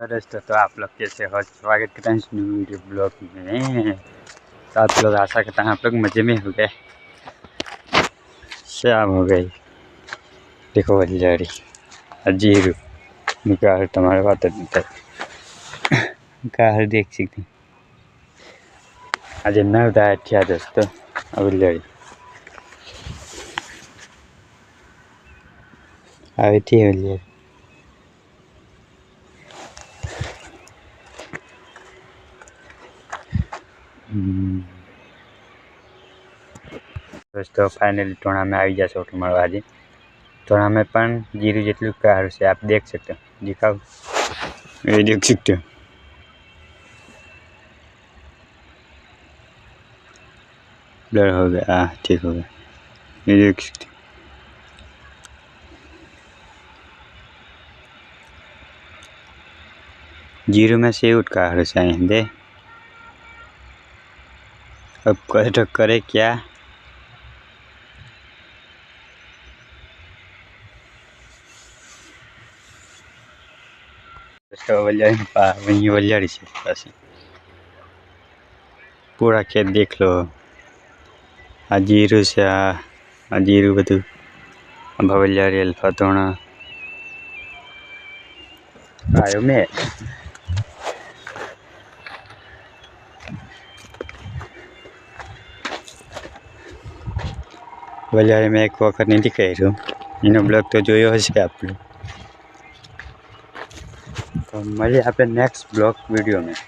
दोस्तों तो आप लोग कैसे हो? स्वागत करते हैं इस न्यू वीडियो ब्लॉग में। तो आप लोग आशा करता हूँ आप लोग मज़े में हो गए। शाम हो गई। देखो बल्जारी अजीरू निकाह तुम्हारे बात तो निकाह देख सकते आज नव डाइट किया दोस्तों बल्जारी आई थी बल्जारी દોસ્તો ફાઇનલી ટોણામાં આવી જશો તમારો આજે ટોણામાં પણ જીરું જેટલું કાર છે આપ દેખ सकते हो दिखाओ ये देख सकते हो ब्लर हो गया हाँ ठीक हो गया ये देख सकते हो जीरो में से उठ का हर दे अब कहे तो करे क्या વલ્યાડી છે પાસે પૂરા ખેત દેખ લો. આ જીરું છે, આ જીરું બધું. આંબા વલ્યાડી અલ્ફા, ધોણા. આવ્યો મેં. વલિયાળી મેં એક વખત નથી કર્યું. એનો બ્લોગ તો જોયો હશે આપણે. તો મળીએ આપણે નેક્સ્ટ બ્લોગ વિડીયોમાં.